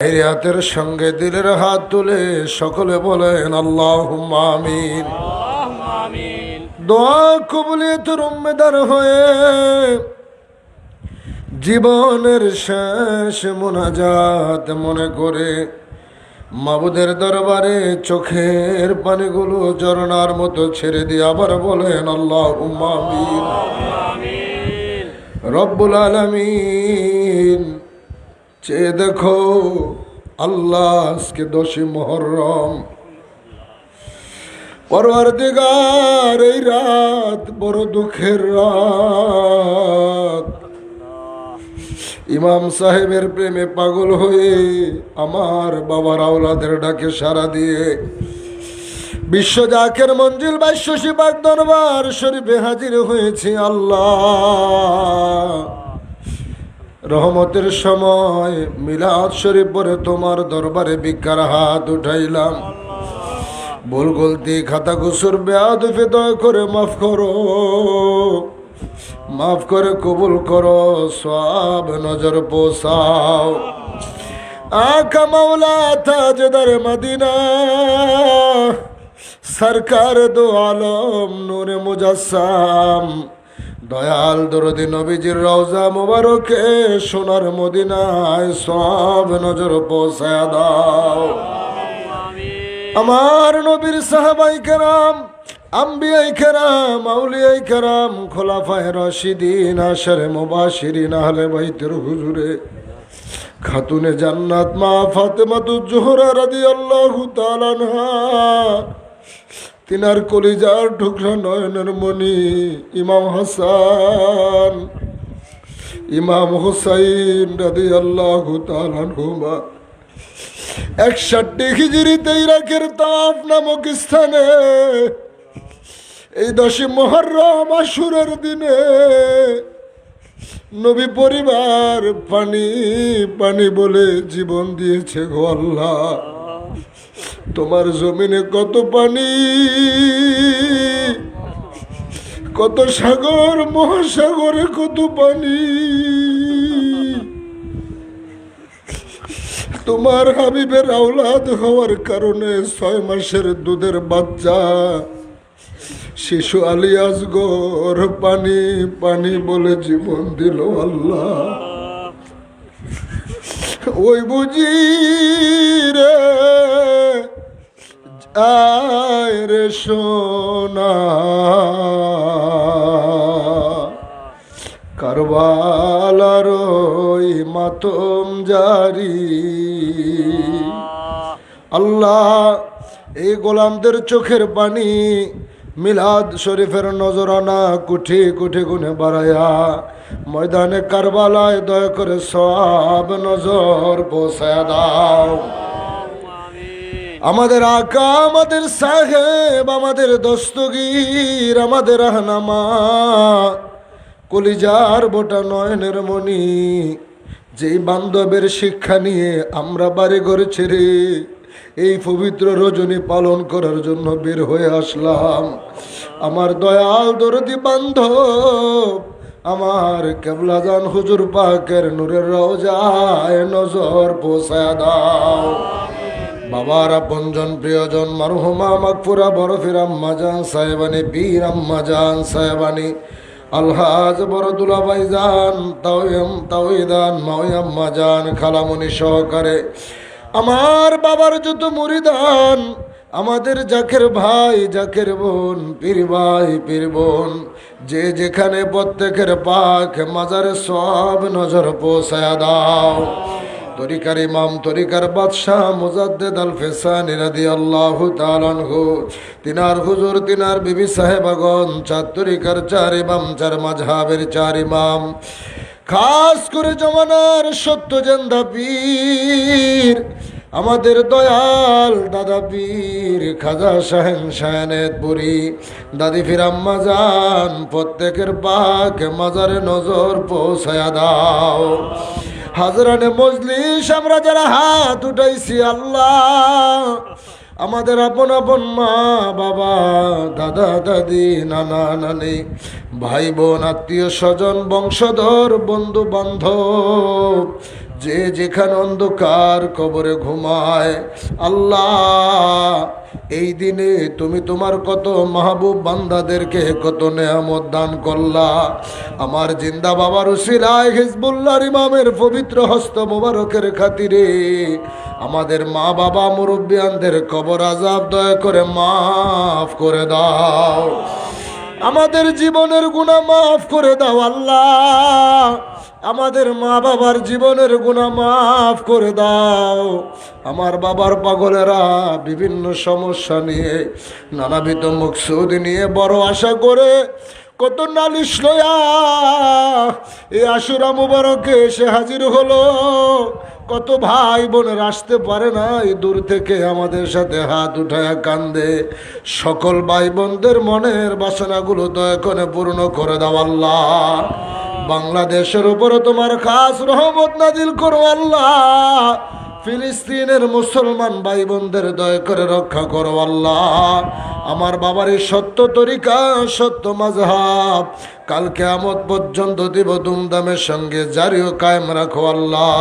এই হাতের সঙ্গে দিলের হাত তুলে সকলে বলেন আল্লাহ আমিন। দোয়া কবুলিয়তের উম্মেদার হয়ে জীবনের শেষ মোনাজাত মনে করে মাবুদের দরবারে চোখের পানিগুলো ঝরনার মতো ছেড়ে দিয়ে আবার বলেন আল্লাহ আমিন। রব্বুল আলমিন। চেয়ে দেখো আল্লাহ আজকে দশী মহরম। দিগার এই রাত বড় দুঃখের রাত। ইমাম সাহেবের প্রেমে পাগল হয়ে আমার বাবার আওলাদের ডাকে সারা দিয়ে বিশ্ব জাকের মঞ্জিল বাইশ্য শিবাগ দরবার শরীফে হাজির হয়েছে আল্লাহ। রহমতের সময় মিলাদ শরীফ পরে তোমার দরবারে ভিক্ষার হাত উঠাইলাম। ভুল গলতি, খাতা গুসুর বেয়াদ দয়া করে মাফ করো। মাফ করে কবুল করো সব নজর পোষাও। আকা মাওলা তাজদার মদিনা, সরকার দো আলম নূরে মুজাসসাম। দয়াল দরদি নবীজির রওজা মোবারকে সোনার মদিনায় সব নজর পৌঁছায় দাও। আমার নবীর সাহাবাই কেরাম আউলিয়াই হুজুরে। খাতুনে জান্নাত মা ফাতেমা তু জোহরা রাদিয়াল্লাহু তাআলা আনহা। তিনার কলিজার টুকরা নয়নের মণি, ইমাম হাসান। ইমাম হুসাইন রাদি আল্লাহ তালানহুমা একষট্টি হিজড়িতে ইরাকের তাপ নামক স্থানে, এই দশী মহরম আসুরের দিনে নবী পরিবার পানি পানি বলে জীবন দিয়েছে গো আল্লাহ। তোমার জমিনে কত পানি, কত সাগর, মহাসাগরে কত পানি। তোমার হাবিবের আওলাদ হওয়ার কারণে ছয় মাসের দুধের বাচ্চা, শিশু আলিয়াস গোর পানি পানি বলে জীবন দিল আল্লাহ। ওই বুঝি রে আয় রে সোনা। কারবালার মাতম জারি। আল্লাহ, এই গোলামদের চোখের পানি মিলাদ শরীফের নজরানা কুঠি কুঠি গুনে বাড়ায়া ময়দানে কারবালায় দয়া করে সব নজর বসায় দাও। আমাদের আকা, আমাদের সাহেব, আমাদের দস্তগীর, আমাদের আহনামা কলিজার বোটা নয়নের মণি, যেই বান্ধবের শিক্ষা নিয়ে আমরা বাড়ি ঘরে ছেড়ে এই পবিত্র রজনী পালন করার জন্য বের হয়ে আসলাম। আমার দয়াল দরদি বান্ধব, আমার কেবলাজান হুজুর পাকের নূরের রওজায় নজর পোষায় দাও। বাবার আপনজন প্রিয়জন, মারহুমা মাকফুরা বরফির আম্মা সাহেবানি বীর আম্মা জান, সাহেবানি, আলহাজ বড় দুলাবাই জান তাওয়াম তাওইদান মাওই আম্মা জান, খালামুনি সহকারে। আমার বাবার যত মুরিদান, আমাদের জাকের ভাই, জাকের বোন, পীর ভাই, পীর বোন, যে যেখানে প্রত্যেকের পাখ মাজারে সব নজর পোষায় দাও। তরিকার ইমাম, তরিকার বাদশাহ মুজাদ্দেদ আল ফেসানি রাদি আল্লাহ তালানহু তিনার হুজুর, তিনার বিবি সাহেবাগন চার তরিকার চার ইমাম, চার মাঝহাবের চার ইমাম। খাস করে জমানার সত্য জেন্দা পীর, আমাদের দয়াল দাদা পীর খাজা শাহেন শায়নের পুরী দাদি ফিরাম্মা যান, প্রত্যেকের পাক মাজারে নজর পৌঁছায়া দাও। হাজরানে মজলিস, আমরা যারা হাত উঠাইছি আল্লাহ, আমাদের আপন আপন মা, বাবা, দাদা, দাদি, নানা, নানি, ভাই বোন, আত্মীয় স্বজন, বংশধর, বন্ধু বান্ধব যে যেখানে অন্ধকার কবরে ঘুমায়, আল্লাহ, এই দিনে তুমি তোমার কত মাহবুব বান্দাদেরকে কত নেয়ামত দান করলা। আমার জিন্দা বাবার উসিলায় হিজবুল্লাহর ইমামের পবিত্র হস্ত মোবারকের খাতিরে আমাদের মা বাবা মুরব্বিয়ানদের কবর আজাব দয়া করে মাফ করে দাও। আমাদের জীবনের গুণা মাফ করে দাও আল্লাহ। আমাদের মা বাবার জীবনের গুণা মাফ করে দাও। আমার বাবার পাগলেরা বিভিন্ন সমস্যা নিয়ে, নানাবিধ মুখসুদ নিয়ে বড় আশা করে কত নালিশ লয়া এই আশুরা মুবারকে এসে হাজির হলো। কত ভাই বোনের আসতে পারে না এই দূর থেকে আমাদের সাথে হাত উঠায় কান্দে। সকল ভাই বোনদের মনের বাসনাগুলো দয়া করে পূর্ণ করে দাও আল্লাহ। বাংলাদেশের উপরে তোমার খাস রহমত নাজিল করো আল্লাহ। ফিলিস্তিনের মুসলমান ভাই বোনদের দয়া করে রক্ষা করো আল্লাহ। আমার বাবার এই সত্য তরিকা, সত্য মাঝহাব কাল কেয়ামত পর্যন্ত দিব দুমদামের সঙ্গে, জারিও কায়েম রাখো আল্লাহ।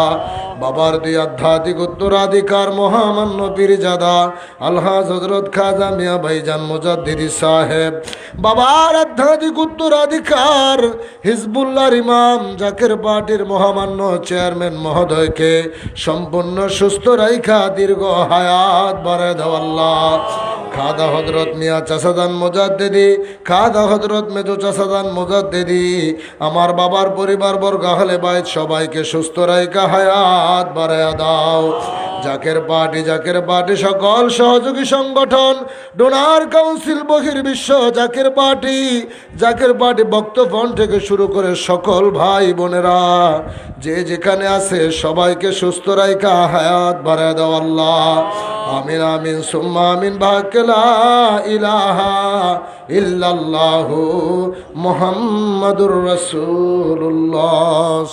বাবার দুই আধ্যাত্মিক উত্তরাধিকার, মহামান্য পীরজাদা, আলহাজ হজরত খাজা মিয়া ভাইজান মুজাদ্দিদি সাহেব। বাবার আধ্যাত্মিক উত্তরাধিকার, হিজবুল্লাহর ইমাম জাকের পার্টির মহামান্য চেয়ারম্যান মহোদয়কে সম্পূর্ণ সুস্থ রাইখা দীর্ঘ হায়াত বাড়ায় দাও খাদা হজরত মিয়া চাষাদান মোজাদ্দেদি, খাদা হজরত মেজো চাষাদান মোজাদ্দেদি, আমার বাবার পরিবার বর্গ হলে বাইত সবাইকে সুস্থ রাইখা হায়াত বরে দাও। জাকের পার্টি জাকের পার্টি সকল সহযোগী সংগঠন, ডোনার কাউন্সিল, বহির্বিশ্ব জাকের পার্টি জাকের পার্টি বক্তফন থেকে শুরু করে সকল ভাই বোনেরা, যে যেখানে আছে সবাইকে সুস্থ রাইকা হায়াত বাড়ায় দাও আল্লাহ। আমিন আমিন, সুম্মা, আমিন বাকেলা ইলাহা ইল্লাল্লাহু মুহাম্মাদুর রাসূলুল্লাহ।